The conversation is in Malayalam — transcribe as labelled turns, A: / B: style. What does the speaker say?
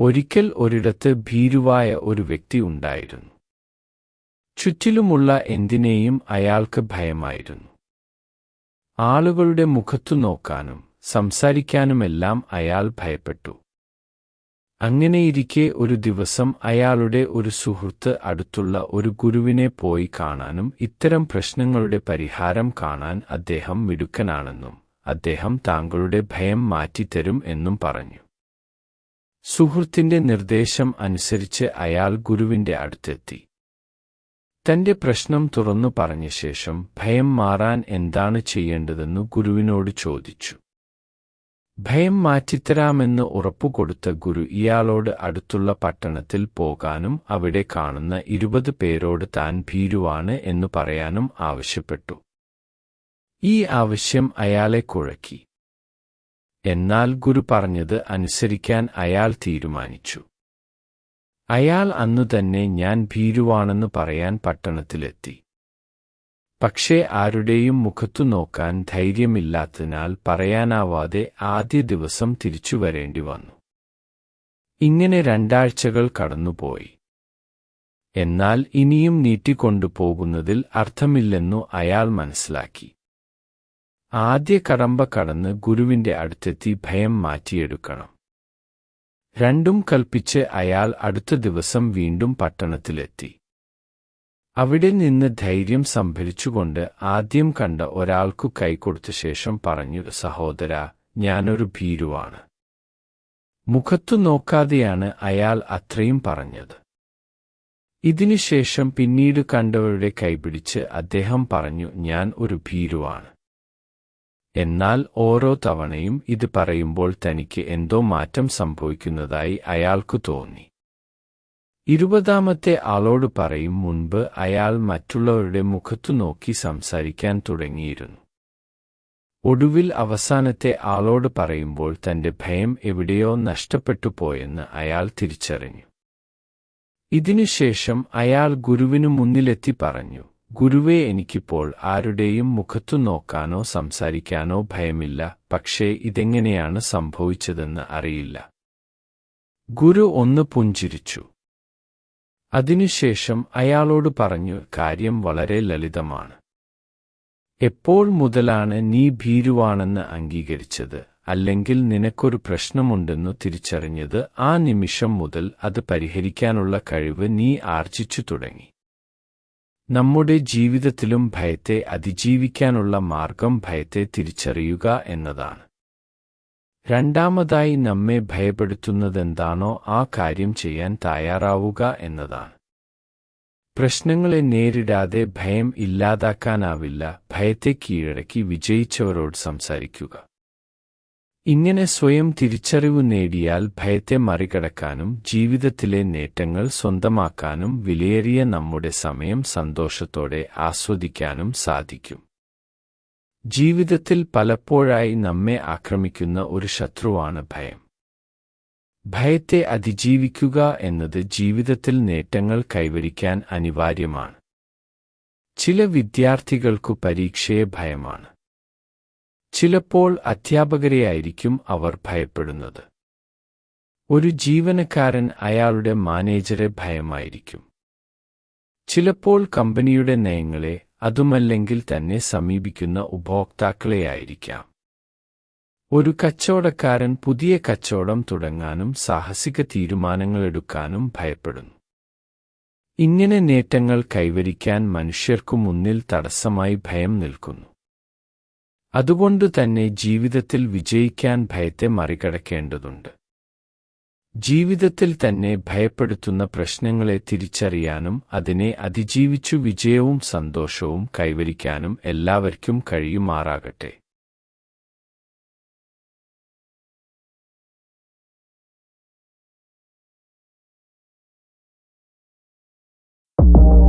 A: ഒരിക്കൽ ഒരിടത്ത് ഭീരുവായ ഒരു വ്യക്തി ഉണ്ടായിരുന്നു. ചുറ്റിലുമുള്ള എന്തിനേയും അയാൾക്ക് ഭയമായിരുന്നു. ആളുകളുടെ മുഖത്തു നോക്കാനും സംസാരിക്കാനുമെല്ലാം അയാൾ ഭയപ്പെട്ടു. അങ്ങനെയിരിക്കെ ഒരു ദിവസം അയാളുടെ ഒരു സുഹൃത്ത് അടുത്തുള്ള ഒരു ഗുരുവിനെ പോയി കാണാനും ഇത്തരം പ്രശ്നങ്ങളുടെ പരിഹാരം കാണാൻ അദ്ദേഹം മിടുക്കനാണെന്നും അദ്ദേഹം താങ്കളുടെ ഭയം മാറ്റിത്തരും എന്നും പറഞ്ഞു. സുഹൃത്തിന്റെ നിർദ്ദേശം അനുസരിച്ച് അയാൾ ഗുരുവിന്റെ അടുത്തെത്തി. തന്റെ പ്രശ്നം തുറന്നു പറഞ്ഞ ശേഷം ഭയം മാറാൻ എന്താണ് ചെയ്യേണ്ടതെന്ന് ഗുരുവിനോട് ചോദിച്ചു. ഭയം മാറ്റിത്തരാമെന്ന് ഉറപ്പുകൊടുത്ത ഗുരു ഇയാളോട് അടുത്തുള്ള പട്ടണത്തിൽ പോകാനും അവിടെ കാണുന്ന ഇരുപത് പേരോട് താൻ ഭീരുവാണ് എന്നു പറയാനും ആവശ്യപ്പെട്ടു. ഈ ആവശ്യം അയാളെ കുഴക്കി. എന്നാൽ ഗുരു പറഞ്ഞത് അനുസരിക്കാൻ അയാൾ തീരുമാനിച്ചു. അയാൾ അന്നു തന്നെ ഞാൻ ഭീരുവാണെന്ന് പറയാൻ പട്ടണത്തിലെത്തി. പക്ഷേ ആരുടെയും മുഖത്തു നോക്കാൻ ധൈര്യമില്ലാത്തതിനാൽ പറയാനാവാതെ ആദ്യ ദിവസം തിരിച്ചു വരേണ്ടി വന്നു. ഇങ്ങനെ രണ്ടാഴ്ചകൾ കടന്നുപോയി. എന്നാൽ ഇനിയും നീട്ടിക്കൊണ്ടുപോകുന്നതിൽ അർത്ഥമില്ലെന്നു അയാൾ മനസ്സിലാക്കി. ആദ്യ കടമ്പ കടന്ന് ഗുരുവിന്റെ അടുത്തെത്തി ഭയം മാറ്റിയെടുക്കണം. രണ്ടും കൽപ്പിച്ച് അയാൾ അടുത്ത ദിവസം വീണ്ടും പട്ടണത്തിലെത്തി. അവിടെ നിന്ന് ധൈര്യം സംഭരിച്ചുകൊണ്ട് ആദ്യം കണ്ട ഒരാൾക്കു കൈകൊടുത്ത ശേഷം പറഞ്ഞു സഹോദര ഞാനൊരു ഭീരുവാണ്. മുഖത്തു നോക്കാതെയാണ് അയാൾ അത്രയും പറഞ്ഞത്. ഇതിനുശേഷം പിന്നീട് കണ്ടവരുടെ കൈപിടിച്ച് അദ്ദേഹം പറഞ്ഞു ഞാൻ ഒരു ഭീരുവാണ്. എന്നാൽ ഓരോ തവണയും ഇത് പറയുമ്പോൾ തനിക്ക് എന്തോ മാറ്റം സംഭവിക്കുന്നതായി അയാൾക്കു തോന്നി. ഇരുപതാമത്തെ ആളോട് പറയും മുൻപ് അയാൾ മറ്റുള്ളവരുടെ മുഖത്തു നോക്കി സംസാരിക്കാൻ തുടങ്ങിയിരുന്നു. ഒടുവിൽ അവസാനത്തെ ആളോട് പറയുമ്പോൾ തന്റെ ഭയം എവിടെയോ നഷ്ടപ്പെട്ടു പോയെന്ന് അയാൾ തിരിച്ചറിഞ്ഞു. ഇതിനുശേഷം അയാൾ ഗുരുവിനു മുന്നിലെത്തി പറഞ്ഞു. ഗുരുവേ എനിക്കിപ്പോൾ ആരുടെയും മുഖത്തു നോക്കാനോ സംസാരിക്കാനോ ഭയമില്ല. പക്ഷേ ഇതെങ്ങനെയാണ് സംഭവിച്ചതെന്ന് അറിയില്ല. ഗുരു ഒന്ന് പുഞ്ചിരിച്ചു. അതിനുശേഷം അയാളോട് പറഞ്ഞു കാര്യം വളരെ ലളിതമാണ്. എപ്പോൾ മുതലാണ് നീ ഭീരുവാണെന്ന് അംഗീകരിച്ചത്? അല്ലെങ്കിൽ നിനക്കൊരു പ്രശ്നമുണ്ടെന്നു തിരിച്ചറിഞ്ഞത്? ആ നിമിഷം മുതൽ അത് പരിഹരിക്കാനുള്ള കഴിവ് നീ ആർജിച്ചു തുടങ്ങി. നമ്മുടെ ജീവിതത്തിലും ഭയത്തെ അതിജീവിക്കാനുള്ള മാർഗം ഭയത്തെ തിരിച്ചറിയുക എന്നതാണ്. രണ്ടാമതായി നമ്മെ ഭയപ്പെടുത്തുന്നതെന്താണോ ആ കാര്യം ചെയ്യാൻ തയ്യാറാവുക എന്നതാണ്. പ്രശ്നങ്ങളെ നേരിടാതെ ഭയം ഇല്ലാതാക്കാനാവില്ല ഭയത്തെ കീഴടക്കി വിജയിച്ചവരോട് സംസാരിക്കുക. ഇങ്ങനെ സ്വയം തിരിച്ചറിവ് നേടിയാൽ ഭയത്തെ മറികടക്കാനും ജീവിതത്തിലെ നേട്ടങ്ങൾ സ്വന്തമാക്കാനും വിലയേറിയ നമ്മുടെ സമയം സന്തോഷത്തോടെ ആസ്വദിക്കാനും സാധിക്കും. ജീവിതത്തിൽ പലപ്പോഴായി നമ്മെ ആക്രമിക്കുന്ന ഒരു ശത്രുവാണ് ഭയം. ഭയത്തെ അതിജീവിക്കുക എന്നത് ജീവിതത്തിൽ നേട്ടങ്ങൾ കൈവരിക്കാൻ അനിവാര്യമാണ്. ചില വിദ്യാർത്ഥികൾക്കു പരീക്ഷയെ ഭയമാണ്. ചിലപ്പോൾ അധ്യാപകരെയായിരിക്കും അവർ ഭയപ്പെടുന്നത്. ഒരു ജീവനക്കാരൻ അയാളുടെ മാനേജരെ ഭയമായിരിക്കും. ചിലപ്പോൾ കമ്പനിയുടെ നയങ്ങളെ അതുമല്ലെങ്കിൽ തന്നെ സമീപിക്കുന്ന ഉപഭോക്താക്കളെയായിരിക്കാം. ഒരു കച്ചവടക്കാരൻ പുതിയ കച്ചവടം തുടങ്ങാനും സാഹസിക തീരുമാനങ്ങളെടുക്കാനും ഭയപ്പെടുന്നു. ഇങ്ങനെ നേട്ടങ്ങൾ കൈവരിക്കാൻ മനുഷ്യർക്കു മുന്നിൽ തടസ്സമായി ഭയം നിൽക്കുന്നു. അതുകൊണ്ട് തന്നെ ജീവിതത്തിൽ വിജയിക്കാൻ ഭയത്തെ മറികടക്കേണ്ടതുണ്ട്. ജീവിതത്തിൽ തന്നെ ഭയപ്പെടുത്തുന്ന പ്രശ്നങ്ങളെ തിരിച്ചറിയാനും അതിനെ അതിജീവിച്ചു വിജയവും സന്തോഷവും കൈവരിക്കാനും എല്ലാവർക്കും കഴിയുമാറാകട്ടെ.
B: you